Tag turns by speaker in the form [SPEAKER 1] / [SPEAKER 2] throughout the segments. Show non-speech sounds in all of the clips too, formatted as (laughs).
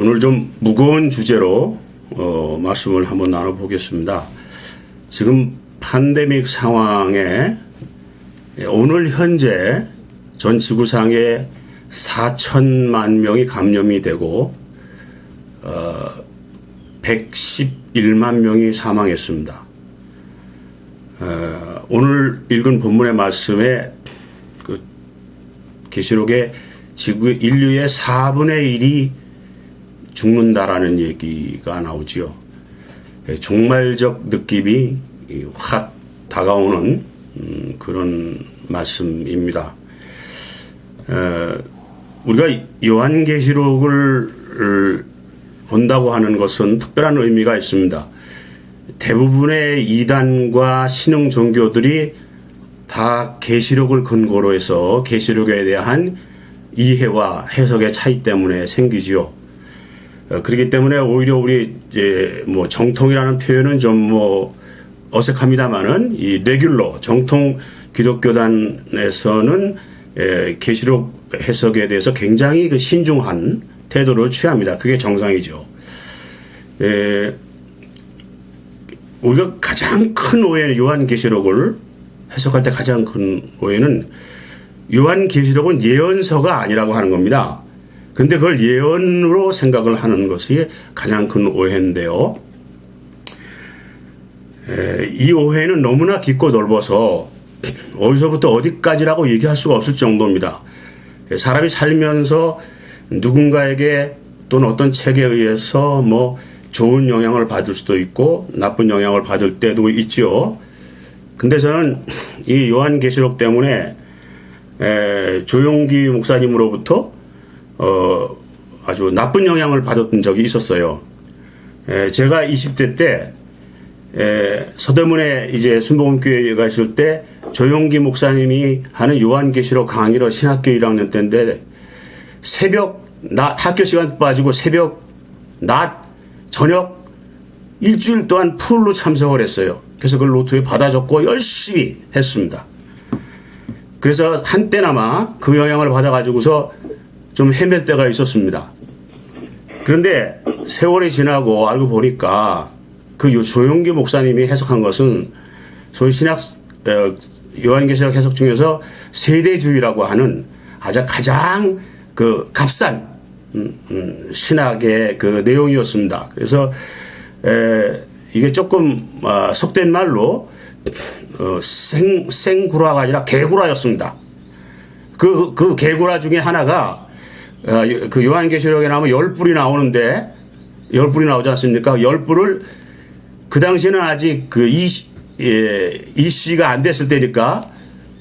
[SPEAKER 1] 오늘 좀 무거운 주제로 어, 말씀을 한번 나눠보겠습니다. 지금 팬데믹 상황에 오늘 현재 전 지구상에 4천만 명이 감염이 되고 어, 111만 명이 사망했습니다. 어, 오늘 읽은 본문의 말씀에 그 계시록에 지구 인류의 4분의 1이 죽는다라는 얘기가 나오지요. 예, 종말적 느낌이 이확 다가오는 음, 그런 말씀입니다. 어, 우리가 요한계시록을 본다고 하는 것은 특별한 의미가 있습니다. 대부분의 이단과 신흥 종교들이 다 계시록을 근거로 해서 계시록에 대한 이해와 해석의 차이 때문에 생기지요. 어, 그렇기 때문에 오히려 우리 이제 뭐 정통이라는 표현은 좀 뭐 어색합니다만은 이 레귤러 정통 기독교단에서는 에, 계시록 해석에 대해서 굉장히 그 신중한 태도를 취합니다. 그게 정상이죠. 에, 우리가 가장 큰 오해는 요한 계시록을 해석할 때 가장 큰 오해는 요한 계시록은 예언서가 아니라고 하는 겁니다. 근데 그걸 예언으로 생각을 하는 것이 가장 큰 오해인데요. 에, 이 오해는 너무나 깊고 넓어서 어디서부터 어디까지라고 얘기할 수가 없을 정도입니다. 사람이 살면서 누군가에게 또는 어떤 책에 의해서 뭐 좋은 영향을 받을 수도 있고 나쁜 영향을 받을 때도 있지요. 근데 저는 이 요한계시록 때문에 에, 조용기 목사님으로부터 어, 아주 나쁜 영향을 받았던 적이 있었어요. 에, 제가 20대 때 에, 서대문에 이제 순복음교회가 있을 때 조용기 목사님이 하는 요한계시록 강의를 신학교 1학년 때인데 새벽 낮 학교 시간 빠지고 새벽 낮 저녁 일주일 동안 풀로 참석을 했어요. 그래서 그걸 노트에 받아줬고 열심히 했습니다. 그래서 한때나마 그 영향을 받아가지고서 좀 헤맬 때가 있었습니다. 그런데 세월이 지나고 알고 보니까 그 요- 조용기 목사님이 해석한 것은 소위 신학 어, 요한계시록 해석 중에서 세대주의라고 하는 아주 가장 그 값싼 음, 음, 신학의 그 내용이었습니다. 그래서 에, 이게 조금 아, 속된 말로 어, 생 생구라가 아니라 개구라였습니다. 그, 그 개구라 중에 하나가, 어, 그 요한계시록에 나오면 열 뿔이 나오는데, 열 뿔이 나오지 않습니까? 열 뿔을, 그 당시에는 아직 그 이, 예, 이 씨가 안 됐을 때니까,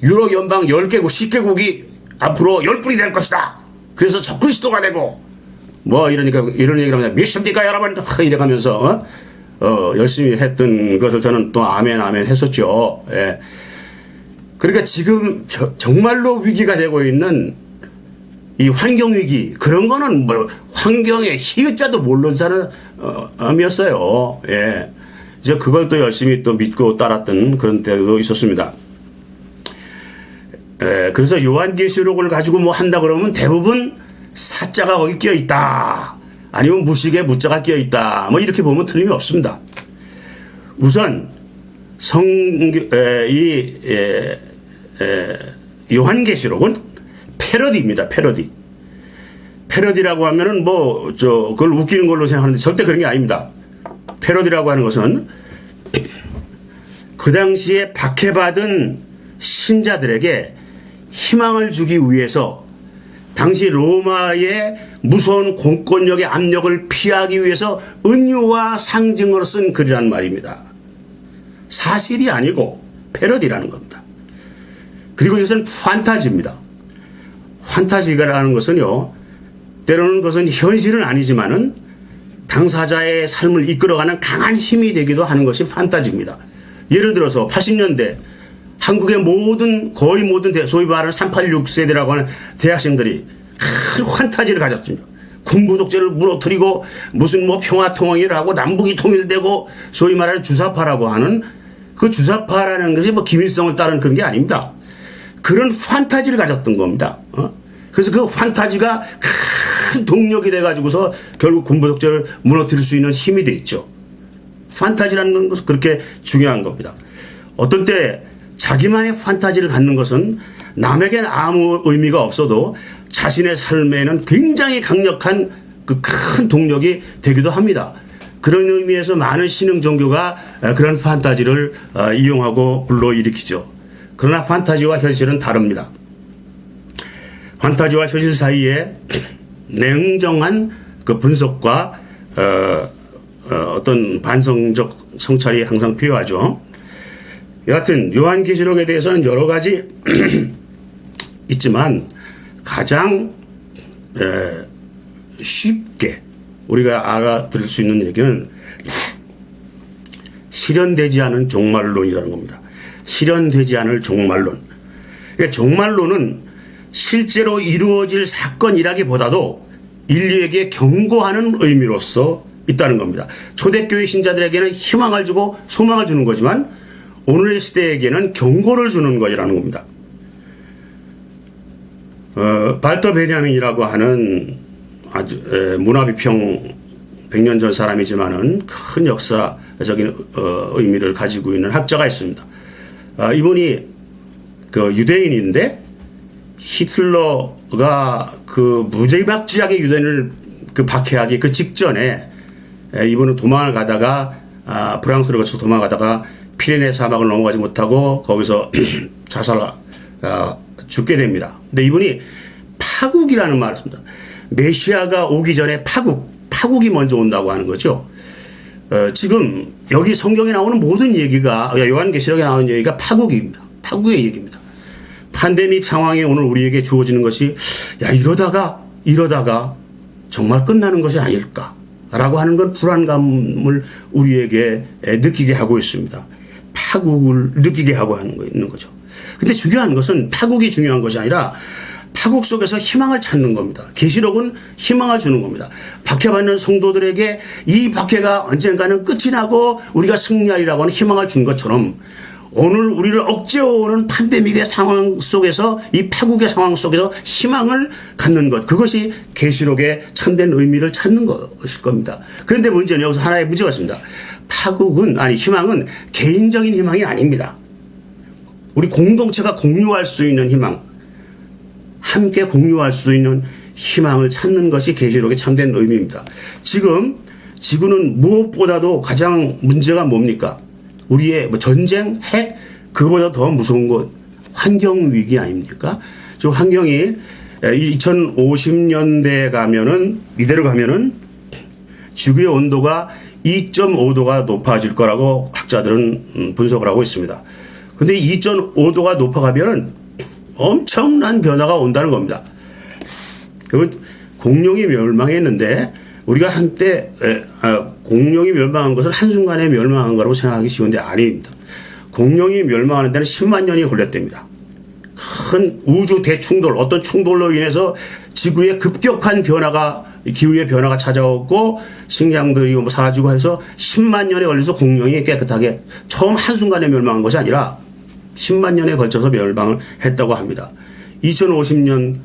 [SPEAKER 1] 유럽 연방 10개국, 10개국이 앞으로 열 뿔이 될 것이다. 그래서 적그리스도가 되고, 뭐 이러니까, 이런 얘기를 하면, 믿습니까, 여러분? 하, 이래가면서, 어? 어, 열심히 했던 것을 저는 또 아멘, 아멘 했었죠. 예. 그러니까 지금 저- 정말로 위기가 되고 있는 이 환경 위기 그런 거는 뭐 환경의 희자도 모르는 사람이었어요. 예. 이제 그걸 또 열심히 또 믿고 따랐던 그런 때도 있었습니다. 예, 그래서 요한계시록을 가지고 뭐 한다 그러면 대부분 사자가 거기 끼어 있다. 아니면 무식에 무자가 끼어 있다. 뭐 이렇게 보면 틀림이 없습니다. 우선 성교 에, 이 에, 에, 요한계시록은 패러디입니다. 패러디. 패러디라고 하면은 뭐 저 그걸 웃기는 걸로 생각하는데 절대 그런 게 아닙니다. 패러디라고 하는 것은 그 당시에 박해받은 신자들에게 희망을 주기 위해서 당시 로마의 무서운 공권력의 압력을 피하기 위해서 은유와 상징으로 쓴 글이란 말입니다. 사실이 아니고 패러디라는 겁니다. 그리고 이것은 판타지입니다. 판타지라는 것은요, 때로는 그것은 현실은 아니지만은 당사자의 삶을 이끌어가는 강한 힘이 되기도 하는 것이 판타지입니다. 예를 들어서 80년대 한국의 모든 거의 모든 대- 소위 말하는 386 세대라고 하는 대학생들이 큰 환타지를 가졌습니다. 군부 독재를 무너뜨리고 무슨 뭐 평화 통일을 하고 남북이 통일되고 소위 말하는 주사파라고 하는 그 주사파라는 것이 뭐 김일성을 따른 그런 게 아닙니다. 그런 판타지를 가졌던 겁니다. 어? 그래서 그 판타지가 큰 동력이 돼가지고서 결국 군부 독재를 무너뜨릴 수 있는 힘이 돼 있죠. 판타지라는 것은 그렇게 중요한 겁니다. 어떤 때 자기만의 판타지를 갖는 것은 남에게 아무 의미가 없어도 자신의 삶에는 굉장히 강력한 그 큰 동력이 되기도 합니다. 그런 의미에서 많은 신흥 종교가 그런 판타지를 어, 이용하고 불러일으키죠. 그러나 판타지와 현실은 다릅니다. 판타지와 현실 사이에 (clears throat) 냉정한 그 분석과 어, 어, 떤 반성적 성찰이 항상 필요하죠. 여하튼 요한계시록에 대해서는 여러 가지 (clears throat) 있지만 가장 에, 쉽게 우리가 알아들을 수 있는 얘기는 실현되지 않은 종말론이라는 겁니다. 실현되지 않을 종말론. 그러니까 종말론은 실제로 이루어질 사건이라기보다도 인류에게 경고하는 의미로서 있다는 겁니다. 초대교회 신자들에게는 희망을 주고 소망을 주는 거지만 오늘의 시대에게는 경고를 주는 것이라는 겁니다. 어, 발터 베냐민이라고 하는 아주 에, 문화비평 100년 전 사람이지만은 큰 역사적인 어, 의미를 가지고 있는 학자가 있습니다. 아, 이분이 그 유대인인데 히틀러가 그 무지막지하게 유대인을 그 박해하기 그 직전에 에, 이분은 도망을 가다가 아, 프랑스로 거쳐 도망가다가 피레네 사막을 넘어가지 못하고 거기서 (clears throat) 자살 아, 죽게 됩니다. 근데 이분이 파국이라는 말을 씁니다. 메시아가 오기 전에 파국, 파국이 먼저 온다고 하는 거죠. 어, 지금 여기 성경에 나오는 모든 얘기가 요한계시록에 나오는 얘기가 파국입니다. 파국의 얘기입니다. 팬데믹 상황에 오늘 우리에게 주어지는 것이 야 이러다가 이러다가 정말 끝나는 것이 아닐까라고 하는 건 불안감을 우리에게 느끼게 하고 있습니다. 파국을 느끼게 하고 있는 거죠. 근데 중요한 것은 파국이 중요한 것이 아니라 파국 속에서 희망을 찾는 겁니다. 계시록은 희망을 주는 겁니다. 박해받는 성도들에게 이 박해가 언젠가는 끝이 나고 우리가 승리하리라고 하는 희망을 준 것처럼 오늘 우리를 억제어 오는 팬데믹의 상황 속에서 이 파국의 상황 속에서 희망을 갖는 것 그것이 계시록의 참된 의미를 찾는 것일 겁니다. 그런데 문제는 여기서 하나의 문제가 있습니다. 파국은 아니 희망은 개인적인 희망이 아닙니다. 우리 공동체가 공유할 수 있는 희망, 함께 공유할 수 있는 희망을 찾는 것이 계시록의 참된 의미입니다. 지금 지구는 무엇보다도 가장 문제가 뭡니까? 우리의 뭐 전쟁, 핵, 그거보다 더 무서운 것 환경 위기 아닙니까? 저 환경이 2050년대 가면은 이대로 가면은 지구의 온도가 2.5도가 높아질 거라고 학자들은 음, 분석을 하고 있습니다. 근데 2.5도가 높아가면은 엄청난 변화가 온다는 겁니다. 공룡이 멸망했는데 우리가 한때 아, 공룡이 멸망한 것을 한순간에 멸망한 거라고 생각하기 쉬운데 아닙니다. 공룡이 멸망하는 데는 10만 년이 걸렸답니다. 큰 우주 대충돌, 어떤 충돌로 인해서 지구에 급격한 변화가, 기후의 변화가 찾아왔고, 식량들이 뭐 사라지고 해서 10만 년에 걸려서 공룡이 깨끗하게 처음 한순간에 멸망한 것이 아니라 10만 년에 걸쳐서 멸망을 했다고 합니다. 2050년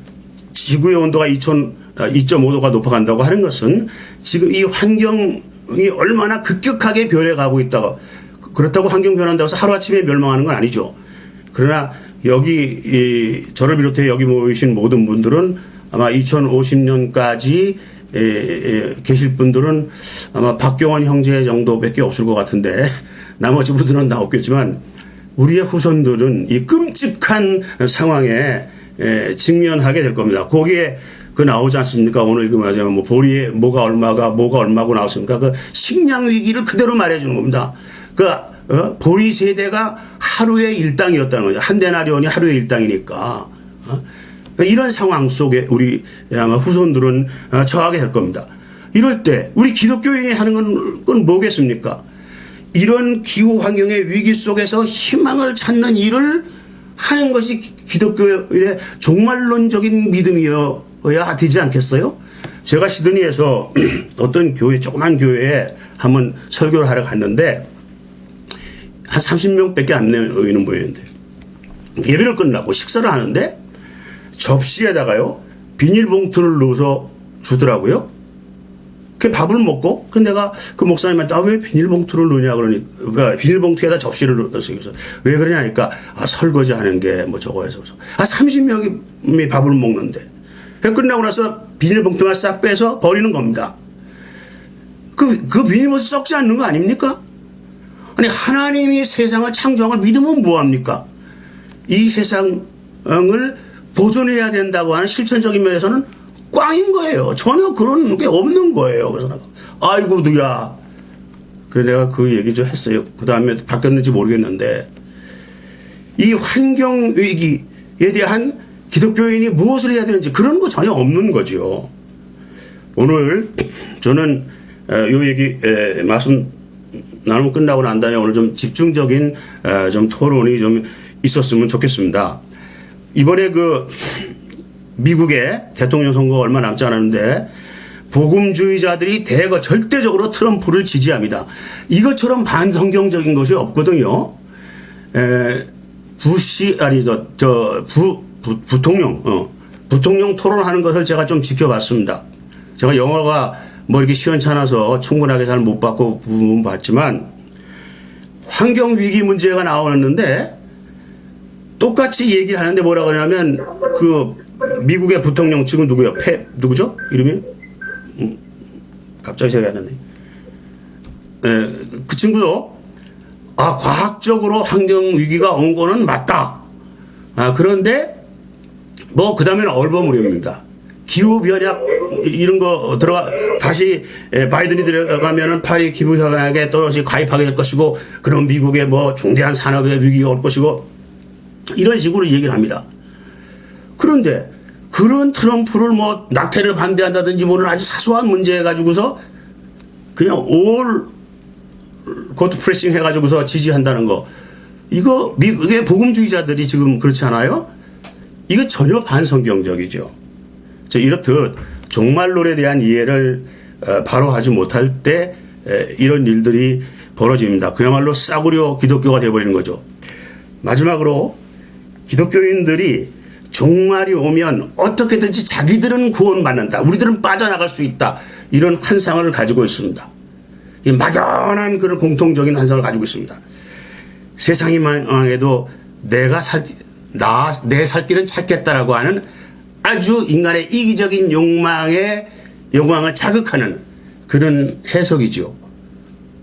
[SPEAKER 1] 지구의 온도가 2000, 2.5도가 높아간다고 하는 것은 지금 이 환경이 얼마나 급격하게 변해가고 있다고 그렇다고 환경 변한다고 해서 하루아침에 멸망하는 건 아니죠. 그러나 여기 이 저를 비롯해 여기 모이신 모든 분들은 아마 2050년까지 에, 에, 계실 분들은 아마 박경원 형제 정도밖에 없을 것 같은데 (laughs) 나머지 분들은 다 없겠지만 우리의 후손들은 이 끔찍한 상황에 에, 직면하게 될 겁니다. 거기에 그 나오지 않습니까? 오늘 읽으면 뭐 보리에 뭐가 얼마가 뭐가 얼마고 나왔습니까? 그 식량 위기를 그대로 말해주는 겁니다. 그 어? 보리 세대가 하루의 일당이었다는 거죠. 한 데나리온이 하루의 일당이니까. 어? 이런 상황 속에 우리 아마 후손들은 어, 처하게 될 겁니다. 이럴 때 우리 기독교인이 하는 건, 건 뭐겠습니까? 이런 기후 환경의 위기 속에서 희망을 찾는 일을 하는 것이 기독교의 종말론적인 믿음이어야 되지 않겠어요? 제가 시드니에서 (clears throat) 어떤 교회, 조그만 교회에 한번 설교를 하러 갔는데 한 30명 밖에 안 모이는 모였는데 예배를 끝나고 식사를 하는데 접시에다가요 비닐봉투를 넣어서 주더라고요. 그 밥을 먹고 그 내가 그 목사님한테 아, 왜 비닐봉투를 넣냐 그러니 그 비닐봉투에다 접시를 넣었어요. 왜 그러냐니까 아 설거지 하는 게 뭐 저거 해서 아 30명이 밥을 먹는데 그 끝나고 나서 비닐봉투만 싹 빼서 버리는 겁니다. 그, 그 비닐봉투 썩지 않는 거 아닙니까? 아니 하나님이 세상을 창조한 걸 믿으면 뭐합니까? 이 세상을 보존해야 된다고 하는 실천적인 면에서는 꽝인 거예요. 전혀 그런 게 없는 거예요. 그래서 내가 아이고 누야. 그래 내가 그 얘기 좀 했어요. 그 다음에 바뀌었는지 모르겠는데 이 환경 위기에 대한 기독교인이 무엇을 해야 되는지 그런 거 전혀 없는 거죠. 오늘 저는 어, 요 얘기 에, 말씀 나누면 끝나고 난 다음에 오늘 좀 집중적인 에, 좀 토론이 좀 있었으면 좋겠습니다. 이번에 그 미국의 대통령 선거가 얼마 남지 않았는데 복음주의자들이 대거 절대적으로 트럼프를 지지합니다. 이것처럼 반성경적인 것이 없거든요. 에, 부시 아니 저저부 부통령 어 부통령 토론하는 것을 제가 좀 지켜봤습니다. 제가 영어가 뭐 이렇게 시원찮아서 충분하게 잘 못 봤고 부분 봤지만 환경 위기 문제가 나오는데 똑같이 얘기를 하는데 뭐라고 하냐면 그 미국의 부통령 지금 누구요? 페 누구죠? 이름이? 음, 갑자기 생각이 안 나네. 에, 그 친구도 아 과학적으로 환경 위기가 온 거는 맞다. 아 그런데 뭐 그 다음에는 얼버무립니다. 기후 변약 이런 거 들어가 다시 에, 바이든이 들어가면은 파리 기후 협약에 또 다시 가입하게 될 것이고 그럼 미국의 뭐 중대한 산업의 위기가 올 것이고 이런 식으로 얘기를 합니다. 그런데 그런 트럼프를 뭐 낙태를 반대한다든지 뭐는 아주 사소한 문제 가지고서 그냥 올 고트 프레싱 해가지고서 지지한다는 거 이거 미국의 복음주의자들이 지금 그렇지 않아요? 이거 전혀 반성경적이죠. 저 이렇듯 종말론에 대한 이해를 어, 바로 하지 못할 때 에, 이런 일들이 벌어집니다. 그야말로 싸구려 기독교가 되어버리는 거죠. 마지막으로 기독교인들이 종말이 오면 어떻게든지 자기들은 구원받는다. 우리들은 빠져나갈 수 있다. 이런 환상을 가지고 있습니다. 이 막연한 그런 공통적인 환상을 가지고 있습니다. 세상이 망해도 내가 살, 나, 내 살 길은 찾겠다라고 하는 아주 인간의 이기적인 욕망의 욕망을 자극하는 그런 해석이죠.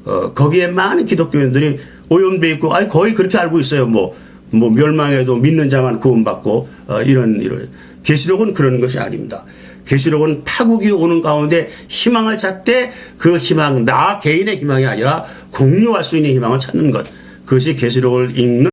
[SPEAKER 1] 어, 거기에 많은 기독교인들이 오염돼 있고, 아니, 거의 그렇게 알고 있어요. 뭐, 뭐, 멸망해도 믿는 자만 구원받고, 어, 이런, 이런. 계시록은 그런 것이 아닙니다. 계시록은 파국이 오는 가운데 희망을 찾되 그 희망, 나 개인의 희망이 아니라 공유할 수 있는 희망을 찾는 것. 그것이 계시록을 읽는